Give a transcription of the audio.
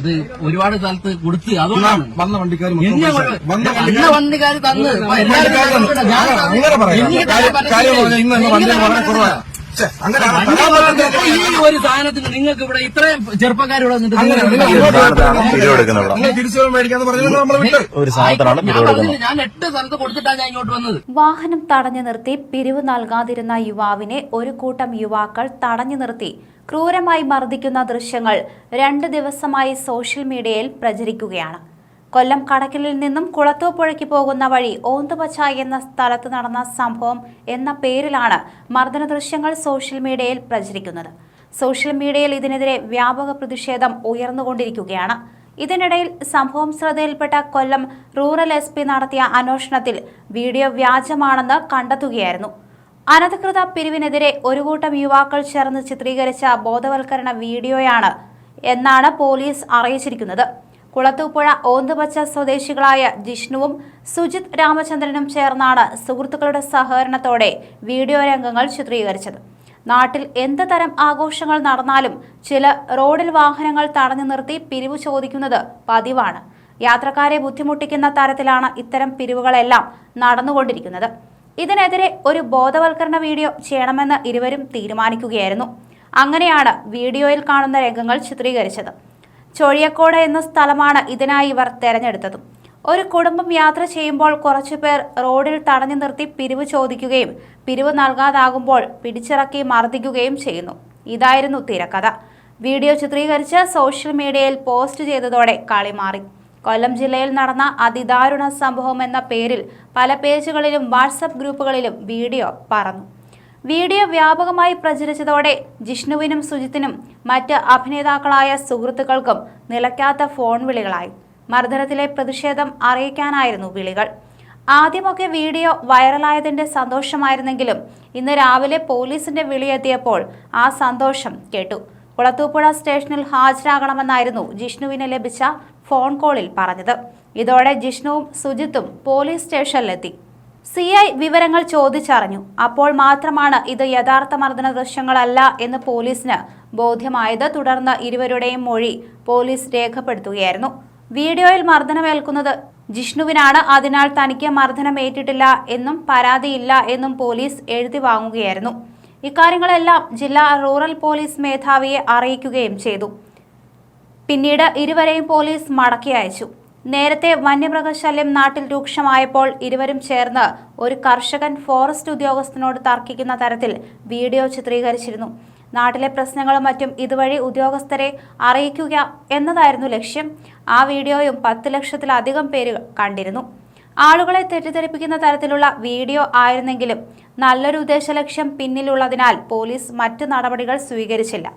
ഇത് ഒരുപാട് സ്ഥലത്ത് കൊടുത്ത് അതുകൊണ്ടാണ് വന്ന വണ്ടിക്കാർ വന്ന വണ്ടിക്കാർ തന്ന്. എല്ലാവരും അങ്ങനെ. ഈ ഒരു സാധനത്തിന് നിങ്ങൾക്ക് ഇവിടെ ഇത്രയും പറഞ്ഞില്ല, ഞാൻ എട്ട് സ്ഥലത്ത് കൊടുത്തിട്ടാണ് ഞാൻ ഇങ്ങോട്ട് വന്നത്. വാഹനം തടഞ്ഞു നിർത്തി പിരിവ് നൽകാതിരുന്ന യുവാവിനെ ഒരു കൂട്ടം യുവാക്കൾ തടഞ്ഞു നിർത്തി. ക്രൂരമായി മർദ്ദിക്കുന്ന ദൃശ്യങ്ങൾ രണ്ട് ദിവസമായി സോഷ്യൽ മീഡിയയിൽ പ്രചരിക്കുകയാണ്. കൊല്ലം കടക്കലിൽ നിന്നും കുളത്തൂപ്പുഴയ്ക്ക് പോകുന്ന വഴി ഓന്തുപച്ച എന്ന സ്ഥലത്ത് നടന്ന സംഭവം എന്ന പേരിലാണ് മർദ്ദന ദൃശ്യങ്ങൾ സോഷ്യൽ മീഡിയയിൽ പ്രചരിക്കുന്നത്. സോഷ്യൽ മീഡിയയിൽ ഇതിനെതിരെ വ്യാപക പ്രതിഷേധം ഉയർന്നുകൊണ്ടിരിക്കുകയാണ്. ഇതിനിടയിൽ സംഭവം ശ്രദ്ധയിൽപ്പെട്ട കൊല്ലം റൂറൽ എസ് പി നടത്തിയ അന്വേഷണത്തിൽ വീഡിയോ വ്യാജമാണെന്ന് കണ്ടെത്തുകയായിരുന്നു. അനധികൃത പിരിവിനെതിരെ ഒരു കൂട്ടം യുവാക്കൾ ചേർന്ന് ചിത്രീകരിച്ച ബോധവൽക്കരണ വീഡിയോയാണ് എന്നാണ് പോലീസ് അറിയിച്ചിരിക്കുന്നത്. കുളത്തൂപ്പുഴ ഓന്തുപച്ച സ്വദേശികളായ ജിഷ്ണുവും സുജിത് രാമചന്ദ്രനും ചേർന്നാണ് സുഹൃത്തുക്കളുടെ സഹകരണത്തോടെ വീഡിയോ രംഗങ്ങൾ ചിത്രീകരിച്ചത്. നാട്ടിൽ എന്ത് തരം ആഘോഷങ്ങൾ നടന്നാലും ചില റോഡിൽ വാഹനങ്ങൾ തടഞ്ഞു നിർത്തി പിരിവ് ചോദിക്കുന്നത് പതിവാണ്. യാത്രക്കാരെ ബുദ്ധിമുട്ടിക്കുന്ന തരത്തിലാണ് ഇത്തരം പിരിവുകളെല്ലാം നടന്നുകൊണ്ടിരിക്കുന്നത്. ഇതിനെതിരെ ഒരു ബോധവൽക്കരണ വീഡിയോ ചെയ്യണമെന്ന് ഇരുവരും തീരുമാനിക്കുകയായിരുന്നു. അങ്ങനെയാണ് വീഡിയോയിൽ കാണുന്ന രംഗങ്ങൾ ചിത്രീകരിച്ചത്. ചൊഴിയക്കോട് എന്ന സ്ഥലമാണ് ഇതിനായി ഇവർ തെരഞ്ഞെടുത്തതും. ഒരു കുടുംബം യാത്ര ചെയ്യുമ്പോൾ കുറച്ചു പേർ റോഡിൽ തടഞ്ഞു നിർത്തി പിരിവ് ചോദിക്കുകയും പിരിവ് നൽകാതാകുമ്പോൾ പിടിച്ചിറക്കി മർദ്ദിക്കുകയും ചെയ്യുന്നു. ഇതായിരുന്നു തിരക്കഥ. വീഡിയോ ചിത്രീകരിച്ച് സോഷ്യൽ മീഡിയയിൽ പോസ്റ്റ് ചെയ്തതോടെ കളി മാറി. കൊല്ലം ജില്ലയിൽ നടന്ന അതിദാരുണ സംഭവം എന്ന പേരിൽ പല പേജുകളിലും വാട്സപ്പ് ഗ്രൂപ്പുകളിലും വീഡിയോ പറന്നു. വീഡിയോ വ്യാപകമായി പ്രചരിച്ചതോടെ ജിഷ്ണുവിനും സുജിത്തിനും മറ്റ് അഭിനേതാക്കളായ സുഹൃത്തുക്കൾക്കും നിലയ്ക്കാത്ത ഫോൺ വിളികളായി. മർദ്ദനത്തിലെ പ്രതിഷേധം അറിയിക്കാനായിരുന്നു വിളികൾ. ആദ്യമൊക്കെ വീഡിയോ വൈറലായതിന്റെ സന്തോഷമായിരുന്നെങ്കിലും ഇന്ന് രാവിലെ പോലീസിന്റെ വിളിയെത്തിയപ്പോൾ ആ സന്തോഷം കേട്ടു. കുളത്തൂപ്പുഴ സ്റ്റേഷനിൽ ഹാജരാകണമെന്നായിരുന്നു ജിഷ്ണുവിന് ലഭിച്ച ഫോൺ കോളിൽ പറഞ്ഞത്. ഇതോടെ ജിഷ്ണുവും സുജിത്തും പോലീസ് സ്റ്റേഷനിലെത്തി. സി ഐ വിവരങ്ങൾ ചോദിച്ചറിഞ്ഞു. അപ്പോൾ മാത്രമാണ് ഇത് യഥാർത്ഥ മർദ്ദന ദൃശ്യങ്ങളല്ല എന്ന് പോലീസിന് ബോധ്യമായത്. തുടർന്ന് ഇരുവരുടെയും മൊഴി പോലീസ് രേഖപ്പെടുത്തുകയായിരുന്നു. വീഡിയോയിൽ മർദ്ദനമേൽക്കുന്നത് ജിഷ്ണുവിനാണ്. അതിനാൽ തനിക്ക് മർദ്ദനമേറ്റിട്ടില്ല എന്നും പരാതിയില്ല എന്നും പോലീസ് എഴുതി വാങ്ങുകയായിരുന്നു. ഇക്കാര്യങ്ങളെല്ലാം ജില്ലാ റൂറൽ പോലീസ് മേധാവിയെ അറിയിക്കുകയും ചെയ്തു. പിന്നീട് ഇരുവരെയും പോലീസ് മടക്കി അയച്ചു. നേരത്തെ വന്യമൃഗശല്യം നാട്ടിൽ രൂക്ഷമായപ്പോൾ ഇരുവരും ചേർന്ന് ഒരു കർഷകൻ ഫോറസ്റ്റ് ഉദ്യോഗസ്ഥനോട് തർക്കിക്കുന്ന തരത്തിൽ വീഡിയോ ചിത്രീകരിച്ചിരുന്നു. നാട്ടിലെ പ്രശ്നങ്ങളും മറ്റും ഇതുവഴി ഉദ്യോഗസ്ഥരെ അറിയിക്കുക എന്നതായിരുന്നു ലക്ഷ്യം. ആ വീഡിയോയും പത്ത് ലക്ഷത്തിലധികം പേര് കണ്ടിരുന്നു. ആളുകളെ തെറ്റിദ്ധരിപ്പിക്കുന്ന തരത്തിലുള്ള വീഡിയോ ആയിരുന്നെങ്കിലും നല്ലൊരു ഉദ്ദേശലക്ഷ്യം പിന്നിലുള്ളതിനാൽ പോലീസ് മറ്റു നടപടികൾ സ്വീകരിച്ചില്ല.